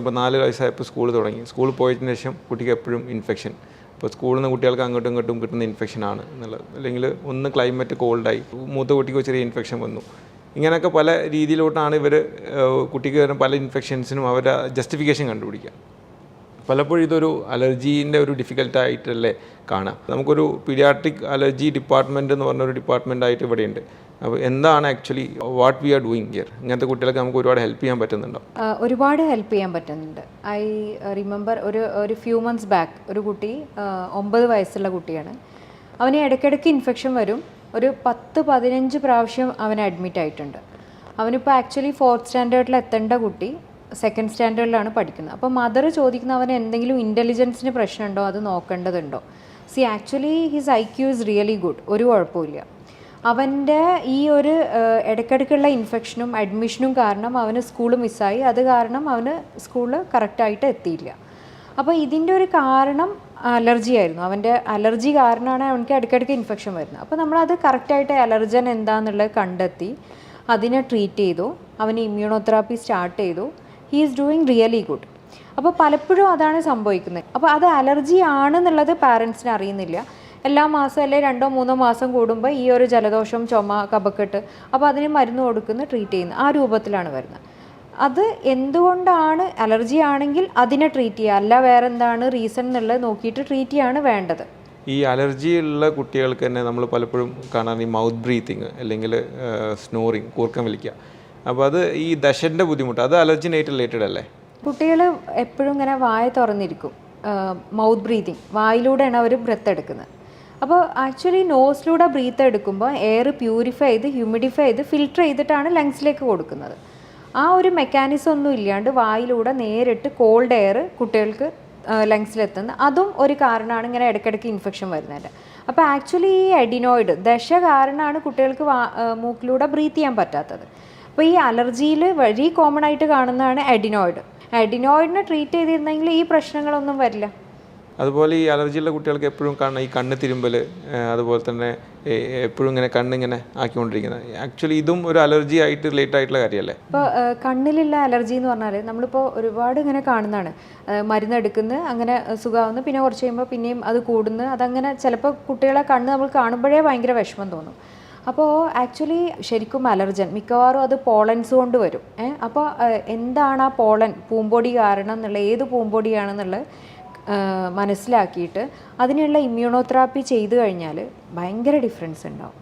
ഇപ്പോൾ നാല് വയസ്സായപ്പോൾ സ്കൂൾ തുടങ്ങി. സ്കൂൾ പോയതിന് ശേഷം കുട്ടിക്ക് എപ്പോഴും ഇൻഫെക്ഷൻ ഇപ്പോൾ സ്കൂളിൽ നിന്ന് കുട്ടികൾക്ക് അങ്ങോട്ടും ഇങ്ങോട്ടും കിട്ടുന്ന ഇൻഫെക്ഷൻ ആണ് എന്നുള്ളത്. അല്ലെങ്കിൽ ഒന്ന് ക്ലൈമറ്റ് കോൾഡായി മൂത്ത കുട്ടിക്ക് ചെറിയ ഇൻഫെക്ഷൻ വന്നു. ഇങ്ങനെയൊക്കെ പല രീതിയിലോട്ടാണ് ഇവർ കുട്ടിക്ക് വരുന്ന പല ഇൻഫെക്ഷൻസിനും അവരുടെ ജസ്റ്റിഫിക്കേഷൻ കണ്ടുപിടിക്കുക. പലപ്പോഴും ഇതൊരു അലർജീന്റെ ഒരു ഡിഫിക്കൽട്ടായിട്ടല്ലേ കാണാം. നമുക്കൊരു പീഡിയാട്രിക് അലർജി ഡിപ്പാർട്ട്മെന്റ് എന്ന് പറഞ്ഞൊരു ഡിപ്പാർട്ട്മെന്റ് ആയിട്ട് ഇവിടെയുണ്ട്. അപ്പോൾ എന്താണ് actually what we are doing here ഇങ്ങനത്തെ കുട്ടികൾക്ക് നമുക്ക് ഒരുപാട് ഹെൽപ്പ് ചെയ്യാൻ പറ്റുന്നുണ്ടോ? ഒരുപാട് ഹെൽപ്പ് ചെയ്യാൻ പറ്റുന്നുണ്ട്. ഐ റിമെമ്പർ ഒരു ഒരു ഫ്യൂ മന്ത്സ് ബാക്ക് ഒരു കുട്ടി ഒമ്പത് വയസ്സുള്ള കുട്ടിയാണ്. അവന് ഇടയ്ക്കിടയ്ക്ക് ഇൻഫെക്ഷൻ വരും. ഒരു പത്ത് പതിനഞ്ച് പ്രാവശ്യം അവൻ അഡ്മിറ്റ് ആയിട്ടുണ്ട്. അവനിപ്പോൾ ആക്ച്വലി ഫോർത്ത് സ്റ്റാൻഡേർഡിൽ എത്തേണ്ട കുട്ടി. സെക്കൻഡ് സ്റ്റാൻഡേർഡിലാണ് പഠിക്കുന്നത്. അപ്പോൾ മദർ ചോദിക്കുന്ന അവന് എന്തെങ്കിലും ഇന്റലിജൻസിന് പ്രശ്നമുണ്ടോ? അത് നോക്കേണ്ടതുണ്ടോ? See actually his I Q is really good ഒരു കുഴപ്പമില്ല അവന്റെ ഈ ഒരു ഇടയ്ക്കിടയ്ക്കുള്ള ഇൻഫെക്ഷനും അഡ്മിഷനും കാരണം അവന് സ്കൂൾ മിസ്സായി അത് കാരണം അവന് സ്കൂളിൽ കറക്റ്റായിട്ട് എത്തിയില്ല. അപ്പോൾ ഇതിന്റെ ഒരു കാരണം അലർജി ആയിരുന്നു. അവന്റെ അലർജി കാരണമാണ് അവനക്ക് ഇടയ്ക്കിടയ്ക്ക് ഇൻഫെക്ഷൻ വരുന്നത്. അപ്പോൾ നമ്മളത് കറക്റ്റായിട്ട് അലർജൻ എന്താണെന്നുള്ളത് കണ്ടെത്തി അതിനെ ട്രീറ്റ് ചെയ്തു. അവന് ഇമ്മ്യൂണോതെറാപ്പി സ്റ്റാർട്ട് ചെയ്തു. He is doing really good അപ്പോൾ പലപ്പോഴും അതാണ് സംഭവിക്കുന്നത്. അപ്പോൾ അത് അലർജി ആണെന്നുള്ളത് പാരൻസിന് അറിയുന്നില്ല. എല്ലാ മാസം അല്ലെ രണ്ടോ മൂന്നോ മാസം കൂടുമ്പോൾ ഈ ഒരു ജലദോഷം ചുമ കപക്കെട്ട് അപ്പോൾ അതിന് മരുന്ന് കൊടുക്കുന്ന ട്രീറ്റ് ചെയ്യുന്നു. ആ രൂപത്തിലാണ് വരുന്നത്. അത് എന്തുകൊണ്ടാണ് അലർജി ആണെങ്കിൽ അതിനെ ട്രീറ്റ് ചെയ്യുക? അല്ല വേറെ എന്താണ് റീസൺ എന്നുള്ളത് നോക്കിയിട്ട് ട്രീറ്റ് ചെയ്യാണ് വേണ്ടത്. ഈ അലർജി ഉള്ള കുട്ടികൾക്ക് തന്നെ നമ്മൾ പലപ്പോഴും കാണാൻ ഈ മൗത്ത് ബ്രീത്തിങ് അല്ലെങ്കിൽ സ്നോറിങ് കൂർക്കം വലിക്കുക അപ്പോൾ അത് ഈ ദശന്റെ ബുദ്ധിമുട്ട് അത് അലർജിനായിട്ട് റിലേറ്റഡ് അല്ലേ? കുട്ടികൾ എപ്പോഴും ഇങ്ങനെ വായ തുറന്നിരിക്കും മൗത്ത് ബ്രീതിങ് വായിലൂടെയാണ് അവർ ബ്രത്ത് എടുക്കുന്നത്. അപ്പോൾ ആക്ച്വലി നോസിലൂടെ ബ്രീത്ത് എടുക്കുമ്പോൾ എയർ പ്യൂരിഫൈ ചെയ്ത് ഹ്യൂമിഡിഫൈ ചെയ്ത് ഫിൽട്ടർ ചെയ്തിട്ടാണ് ലങ്സിലേക്ക് കൊടുക്കുന്നത്. ആ ഒരു മെക്കാനിസം ഒന്നും ഇല്ലാണ്ട് വായിലൂടെ നേരിട്ട് കോൾഡ് എയർ കുട്ടികൾക്ക് ലങ്സിലെത്തുന്നത് അതും ഒരു കാരണമാണ് ഇങ്ങനെ ഇടയ്ക്കിടയ്ക്ക് ഇൻഫെക്ഷൻ വരുന്നത് അപ്പോൾ ആക്ച്വലി ഈ എഡിനോയിഡ് ദശ കാരണമാണ് കുട്ടികൾക്ക് മൂക്കിലൂടെ ബ്രീത്ത് ചെയ്യാൻ പറ്റാത്തത്. അപ്പോൾ ഈ അലർജിയിൽ വഴി കോമൺ ആയിട്ട് കാണുന്നതാണ് എഡിനോയിഡ് എഡിനോയിഡിനെ ട്രീറ്റ് ചെയ്തിരുന്നെങ്കിൽ ഈ പ്രശ്നങ്ങളൊന്നും വരില്ല. അതുപോലെ ഈ അലർജിയുള്ള കുട്ടികൾക്ക് എപ്പോഴും കാണുന്ന ഈ കണ്ണ് തിരുമ്പൽ അതുപോലെ തന്നെ എപ്പോഴും ഇങ്ങനെ കണ്ണിങ്ങനെ ആക്കിക്കൊണ്ടിരിക്കുന്നത് ആക്ച്വലി ഇതും ഒരു അലർജി ആയിട്ട് റിലേറ്റ് ആയിട്ടുള്ള കാര്യമല്ലേ ഇപ്പോൾ കണ്ണിലുള്ള അലർജി എന്ന് പറഞ്ഞാൽ നമ്മളിപ്പോൾ ഒരുപാട് ഇങ്ങനെ കാണുന്നതാണ്. മരുന്നെടുക്കുന്നു അങ്ങനെ സുഖമാവുന്നു പിന്നെ കുറച്ച് കഴിയുമ്പോൾ പിന്നെയും അത് കൂടുന്നു അതങ്ങനെ ചിലപ്പോൾ കുട്ടികളെ കണ്ണ് നമ്മൾ കാണുമ്പോഴേ ഭയങ്കര വിഷമം തോന്നും. അപ്പോൾ ആക്ച്വലി ശരിക്കും അലർജൻ മിക്കവാറും അത് പോളൻസ് കൊണ്ട് വരും. അപ്പോൾ എന്താണ് ആ പോളൻ പൂമ്പൊടി കാരണം എന്നുള്ള ഏത് പൂമ്പൊടിയാണെന്നുള്ളത് ആ, മനസ്സിലാക്കിയിട്ട് അതിനുള്ള ഇമ്മ്യൂണോതെറാപ്പി ചെയ്തു കഴിഞ്ഞാൽ ഭയങ്കര ഡിഫറൻസ് ഉണ്ടാവും.